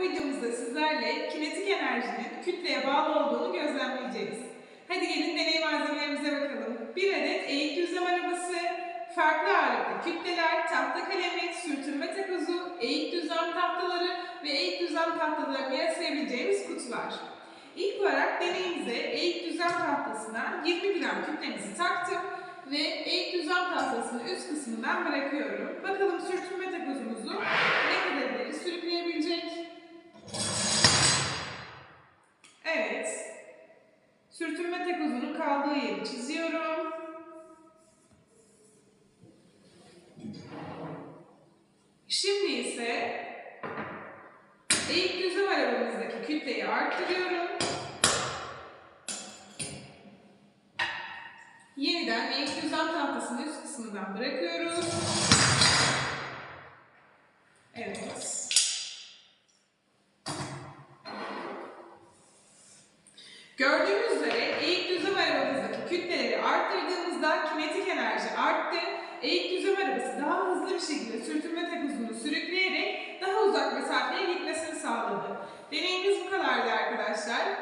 bu videomuzda sizlerle kinetik enerjinin kütleye bağlı olduğunu gözlemleyeceğiz. Hadi gelin deney malzemelerimize bakalım. Bir adet eğik düzlem arabası, farklı ağırlıklı kütleler, tahta kalemi, sürtünme takozu, eğik düzlem tahtaları ve eğik düzlem tahtalarını yaslayabileceğimiz kutular. İlk olarak deneyimize eğik düzlem tahtasına 20 gram kütlemizi taktım ve eğik düzlem tahtasının üst kısmından bırakıyorum. Bakalım sürtünme Sürtünme takozunun kaldığı yeri çiziyorum. Şimdi ise eğik düzlem arabamızdaki kütleyi arttırıyorum. Yeniden eğik düzlem tahtasının üst kısmından bırakıyoruz. Gördüğünüz üzere eğik düzlem arabamızdaki kütleleri arttırdığımızda kinetik enerji arttı. Eğik düzlem arabası daha hızlı bir şekilde sürtünme takozunu sürükleyerek daha uzak mesafeye gitmesini sağladı. Deneyimiz bu kadardı arkadaşlar.